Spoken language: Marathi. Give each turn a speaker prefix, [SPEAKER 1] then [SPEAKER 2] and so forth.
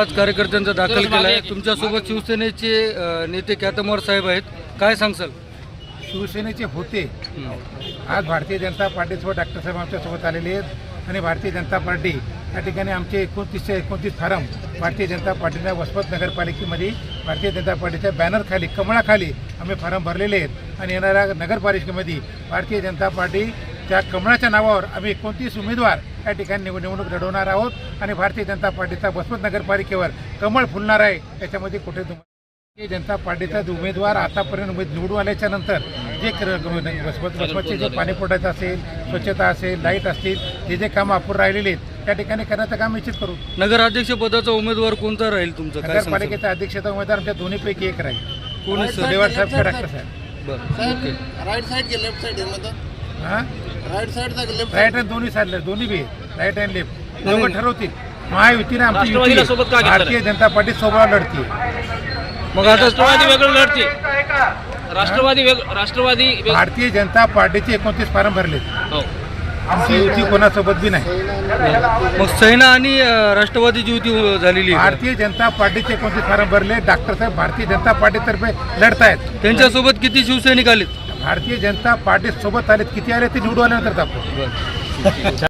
[SPEAKER 1] आज कार्यकर्त्यांचा दाखल केला आहे तुमच्यासोबत शिवसेनेचे नेते कॅतमोर साहेब आहेत. काय सांगसाल
[SPEAKER 2] शिवसेनेचे होते. आज भारतीय जनता पार्टीसोबत डॉक्टर साहेब आमच्यासोबत आलेले आहेत आणि भारतीय जनता पार्टी. या ठिकाणी आमचे एकोणतीसशे एकोणतीस फारम भारतीय जनता पार्टीच्या वसमत नगरपालिकेमध्ये भारतीय जनता पार्टीच्या बॅनरखाली कमळाखाली आम्ही फारम भरलेले आहेत. आणि येणाऱ्या नगरपालिकेमध्ये भारतीय जनता पार्टी त्या कमळाच्या नावावर आम्ही एकोणतीस उमेदवार या ठिकाणी निवड निवडणूक लढवणार आहोत आणि भारतीय जनता पार्टीचा वसमत नगरपालिकेवर कमळ फुलणार आहे. याच्यामध्ये कुठे भारतीय जनता पार्टीचा जो उमेदवार आतापर्यंत उमेद निवडून आल्याच्यानंतर जे वसमतचे जे पाणी पुरवठा असेल स्वच्छता असेल लाइट असतील हे जे कामं अपूर्ण राहिलेले आहेत त्या ठिकाणी करण्याचं काम निश्चित करू.
[SPEAKER 1] नगराध्यक्ष पदाचा उमेदवार कोणता राहील तुमचं?
[SPEAKER 2] नगरपालिकेचा अध्यक्षता उमेदवार आमच्या दोन्हीपैकी एक राहील.
[SPEAKER 1] कोण
[SPEAKER 2] साहेब डॉक्टर साहेब.
[SPEAKER 1] बरं
[SPEAKER 3] राईट साईड के लेफ्ट साईड
[SPEAKER 2] हां?
[SPEAKER 3] राईट साईड का लेफ्ट
[SPEAKER 2] राईट आणि दोन्ही साईडला दोन्ही बी राईट अँड लेफ्ट दोघं ठरवतील. महायुतीने आमची युती भारतीय जनता पार्टी सोबत लढती.
[SPEAKER 1] मग आता
[SPEAKER 4] राष्ट्रवादी वेगळं लढते. राष्ट्रवादी वेग राष्ट्रवादी वेग-
[SPEAKER 2] भारतीय जनता पार्टीचे एकोणतीस फारम भरले.
[SPEAKER 4] हो.
[SPEAKER 2] आमची युती कोणासोबत बी नाही.
[SPEAKER 1] मग सेना आणि अ, राष्ट्रवादीची युती अ, झालेली आहे?
[SPEAKER 2] भारतीय जनता पार्टीचे एकोणतीस फारम भरले. डॉक्टर साहेब भारतीय जनता पार्टीतर्फे लढतायत.
[SPEAKER 1] त्यांच्यासोबत किती शिवसैनिक आलेत?
[SPEAKER 2] भारतीय जनता पार्टी सोबत आलेत. किती आले ते निवडून आल्यानंतर दाखवू.